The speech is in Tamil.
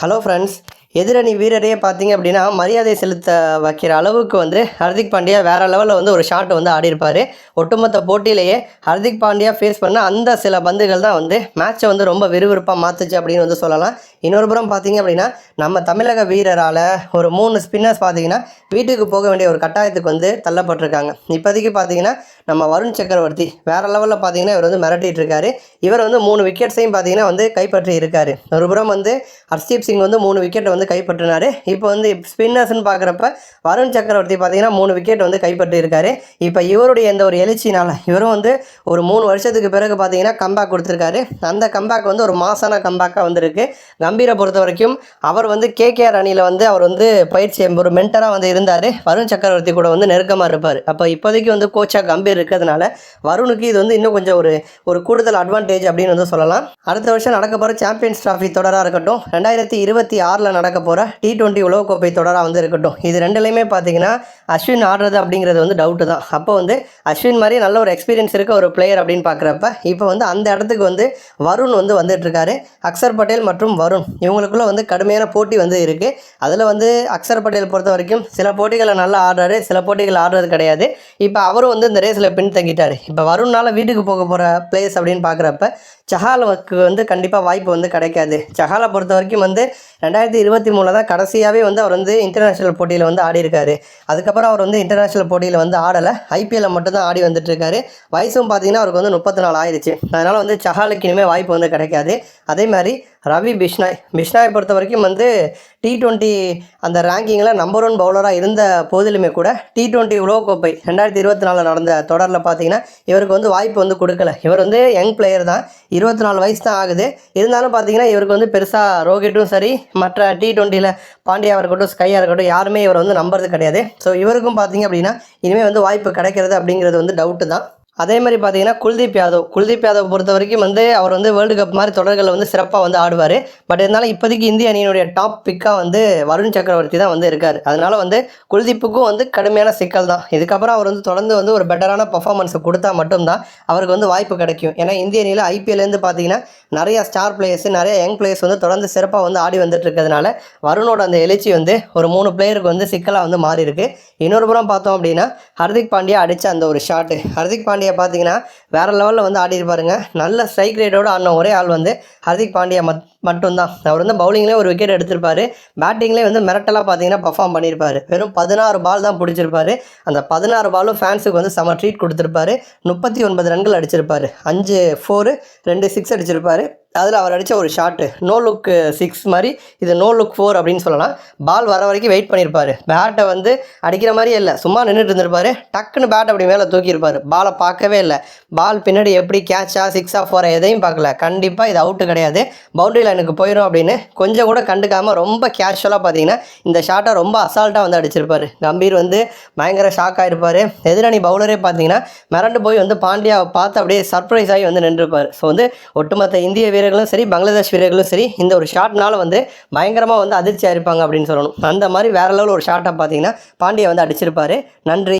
ஹலோ ஃப்ரெண்ட்ஸ் எதிரணி வீரரையே பார்த்தீங்க அப்படின்னா மரியாதை செலுத்த வைக்கிற அளவுக்கு வந்து ஹர்திக் பாண்டியா வேறு லெவலில் வந்து ஒரு ஷாட் வந்து ஆடியிருப்பார். ஒட்டுமொத்த போட்டியிலேயே ஹர்திக் பாண்டியா ஃபேஸ் பண்ண அந்த சில பந்துகள் தான் வந்து மேட்சை வந்து ரொம்ப விறுவிறுப்பாக மாற்றுச்சு அப்படின்னு வந்து சொல்லலாம். இன்னொரு புறம் பார்த்தீங்க அப்படின்னா நம்ம தமிழக வீரரால் ஒரு மூணு ஸ்பின்னர்ஸ் பார்த்தீங்கன்னா வீட்டுக்கு போக வேண்டிய ஒரு கட்டாயத்துக்கு வந்து தள்ளப்பட்டிருக்காங்க. இப்போதைக்கு பார்த்தீங்கன்னா நம்ம வருண் சக்கரவர்த்தி வேறு லெவலில் பார்த்தீங்கன்னா இவர் வந்து மிரட்டிட்டு இருக்காரு. இவர் வந்து மூணு விக்கெட்ஸையும் பார்த்தீங்கன்னா வந்து கைப்பற்றி இருக்காரு. ஒரு புறம் வந்து ஹர்ஷ்தீப் சிங் வந்து மூணு விக்கெட்டை வந்து கைப்பற்றினார். இப்போ வந்து ஸ்பின்னர்ஸ்னு பார்க்குறப்ப வருண் சக்கரவர்த்தி பார்த்தீங்கன்னா மூணு விக்கெட் வந்து கைப்பற்றிருக்காரு இப்போ இவருடைய இந்த ஒரு எழுச்சினால் இவரும் வந்து ஒரு மூணு வருஷத்துக்கு பிறகு பார்த்தீங்கன்னா கம்பேக் கொடுத்துருக்காரு. அந்த கம்பேக் வந்து ஒரு மாசான கம்பேக்காக வந்திருக்கு. கம்பீரை பொறுத்த வரைக்கும் அவர் வந்து கேகேஆர் அணியில் வந்து அவர் வந்து பயிற்சி ஒரு மென்டராக வந்து இருந்தார். வருண் சக்கரவர்த்தி கூட வந்து நெருக்கமாக இருப்பார். அப்போ இப்போதைக்கு வந்து கோச்சாக கம்பீர் இருக்கிறதுனால வருணுக்கு இது வந்து இன்னும் கொஞ்சம் ஒரு ஒரு கூடுதல் அட்வான்டேஜ் அப்படின்னு வந்து சொல்லலாம். அடுத்த வருஷம் நடக்க போகிற சாம்பியன்ஸ் ட்ராஃபி தொடராக இருக்கட்டும். ரெண்டாயிரத்தி இருபத்தி ஆறில் நடக்க போகிற டி டுவெண்ட்டி உலகக்கோப்பை தொடராக வந்து இருக்கட்டும். இது ரெண்டுலையுமே பார்த்தீங்கன்னா அஸ்வின் ஆடுறது அப்படிங்கிறது வந்து டவுட்டு தான். அப்போ வந்து அஸ்வின் மாதிரி நல்ல ஒரு எக்ஸ்பீரியன்ஸ் இருக்க ஒரு பிளேயர் அப்படின்னு பார்க்குறப்ப இப்போ வந்து அந்த இடத்துக்கு வந்து வருண் வந்து வந்துட்டுருக்காரு. அக்சர் பட்டேல் மற்றும் வருண். இவங்களுக்குள்ளே வந்து கடுமையான போட்டி வந்து இருக்குது அதில் வந்து அக்சர் பட்டேல் பொறுத்த வரைக்கும் சில போட்டிகளை நல்லா ஆடுறாரு சில போட்டிகள் ஆடுறது கிடையாது. இப்போ அவரும் வந்து இந்த ரேஸில் பின் தங்கிட்டார். இப்போ வருண்னால் வீட்டுக்கு போக போகிற பிளேஸ் அப்படின்னு பார்க்குறப்ப சஹாலுக்கு வந்து கண்டிப்பாக வாய்ப்பு வந்து கிடைக்காது. சஹாலை பொறுத்த வரைக்கும் வந்து ரெண்டாயிரத்தி இருபத்தி மூணில் தான் கடைசியாகவே வந்து அவர் வந்து இன்டர்நேஷ்னல் போட்டியில் வந்து ஆடி இருக்காரு அதுக்கப்புறம் அவர் வந்து இன்டர்நேஷ்னல் போட்டியில் வந்து ஆடலை. ஐபிஎல்ல மட்டும்தான் ஆடி வந்துட்டுருக்காரு. வயசும் பார்த்தீங்கன்னா அவருக்கு வந்து முப்பத்தி நாலு ஆயிடுச்சு. அதனால் வந்து சஹாலுக்கு இனிமேல் வாய்ப்பு வந்து கிடைக்காது. அதே மாதிரி ரவி பிஷ்னாய். பிஷ்னாயை பொறுத்த வரைக்கும் வந்து டி ட்வெண்ட்டி அந்த ரேங்கிங்கில் நம்பர் ஒன் பவுலராக இருந்த போதிலுமே கூட டி ட்வெண்ட்டி உலகக்கோப்பை ரெண்டாயிரத்தி இருபத்தி நாலில் நடந்த தொடரில் பார்த்தீங்கன்னா இவருக்கு வந்து வாய்ப்பு வந்து கொடுக்கல. இவர் வந்து யங் பிளேயர் தான். இருபத்தி நாலு வயசு தான் ஆகுது. இருந்தாலும் பார்த்தீங்கன்னா இவருக்கு வந்து பெருசாக ரோஹிட்டும் சரி மற்ற டி ட்வெண்ட்டியில் பாண்டியாவாக இருக்கட்டும் ஸ்கையாக இருக்கட்டும் யாருமே இவர் வந்து நம்புறது கிடையாது. ஸோ இவருக்கும் பார்த்தீங்க அப்படின்னா இனிமேல் வந்து வாய்ப்பு கிடைக்கிறது அப்படிங்கிறது வந்து டவுட்டு தான். அதே மாதிரி பார்த்தீங்கன்னா குல்தீப் யாதவ். குல்தீப் யாதவ் பொறுத்த வரைக்கும் வந்து அவர் வந்து வேர்ல்டு கப் மாதிரி தொடர்களில் வந்து சிறப்பாக வந்து ஆடுவார். பட் இருந்தாலும் இப்போதைக்கு இந்திய அணியினுடைய டாப் பிக்காக வந்து வருண் சக்கரவர்த்தி தான் வந்து இருக்கார். அதனால வந்து குல்தீப்புக்கும் வந்து கடுமையான சிக்கல் தான். இதுக்கப்புறம் அவர் வந்து தொடர்ந்து வந்து ஒரு பெட்டரான பர்ஃபார்மன்ஸை கொடுத்தா மட்டும்தான் அவருக்கு வந்து வாய்ப்பு கிடைக்கும். ஏன்னா இந்திய அணியில் ஐபிஎல்லேருந்து பார்த்தீங்கன்னா நிறைய ஸ்டார் பிளேயர்ஸ் நிறைய யங் பிளேயர்ஸ் வந்து தொடர்ந்து சிறப்பாக வந்து ஆடி வந்துட்டு இருக்கிறதுனால வருணோட அந்த எழுச்சி வந்து ஒரு மூணு பிளேயருக்கு வந்து சிக்கலாக வந்து மாறி இருக்கு இன்னொரு புறம் பார்த்தோம் அப்படின்னா ஹர்திக் பாண்டியா அடித்த அந்த ஒரு ஷாட்டு ஹர்திக் பாண்டியா பார்த்தீங்கன்னா வேறு லெவலில் வந்து ஆடி இருப்பாருங்க நல்ல ஸ்ட்ரைக் ரேட்டோட ஆடின ஒரே ஆள் வந்து ஹர்திக் பாண்டியா மத் மட்டும்தான். அவர் வந்து பவுலிங்லேயே ஒரு விக்கெட் எடுத்திருப்பார். பேட்டிங்லேயே வந்து மிரட்டலாக பார்த்தீங்கன்னா பர்ஃபார்ம் பண்ணியிருப்பாரு வெறும் பதினாறு பால் தான் பிடிச்சிருப்பாரு. அந்த பதினாறு பாலும் ஃபேன்ஸுக்கு வந்து செம ட்ரீட் கொடுத்துருப்பாரு. முப்பத்தி ஒன்பது ரன்கள் அடிச்சிருப்பாரு. அஞ்சு ஃபோரு ரெண்டு சிக்ஸ் அடிச்சிருப்பாரு. அதில் அவர் அடித்த ஒரு ஷாட்டு நோ லுக் சிக்ஸ் மாதிரி இது நோ லுக் ஃபோர் அப்படின்னு சொல்லலாம். பால் வர வரைக்கும் வெயிட் பண்ணியிருப்பார் பேட்டை வந்து அடிக்கிற மாதிரியே இல்லை. சும்மா நின்றுட்டு இருந்திருப்பார். டக்குன்னு பேட் அப்படி மேலே தூக்கியிருப்பார். பாலை பார்க்கவே இல்லை. பால் பின்னாடி எப்படி கேட்சா சிக்ஸாக ஃபோரா எதையும் பார்க்கல. கண்டிப்பாக இது அவுட்டு கிடையாது. பவுண்டரி லைனுக்கு போயிடும் அப்படின்னு கொஞ்சம் கூட கண்டுக்காமல் ரொம்ப கேஷுவலாக பார்த்தீங்கன்னா இந்த ஷாட்டை ரொம்ப அசால்ட்டாக வந்து அடிச்சிருப்பார். கம்பீர் வந்து பயங்கர ஷாக் ஆகிருப்பார் எதிரணி பவுலரே பார்த்தீங்கன்னா மிரண்டு போய் வந்து பாண்டியாவை பார்த்து அப்படியே சர்ப்ரைஸ் ஆகி வந்து நின்றுருப்பார் ஸோ வந்து ஒட்டுமொத்த இந்திய வீரர்களும் சரி பங்களாதேஷ் வீரர்களும் சரி இந்த ஒரு ஷாட்னால வந்து பயங்கரமாக வந்து அதிர்ச்சியாக இருப்பாங்க அப்படின்னு சொல்லணும். அந்த மாதிரி வேற லெவல் ஒரு ஷாட்டை பார்த்தீங்கன்னா பாண்டியை வந்து அடிச்சிருப்பாரு. நன்றி.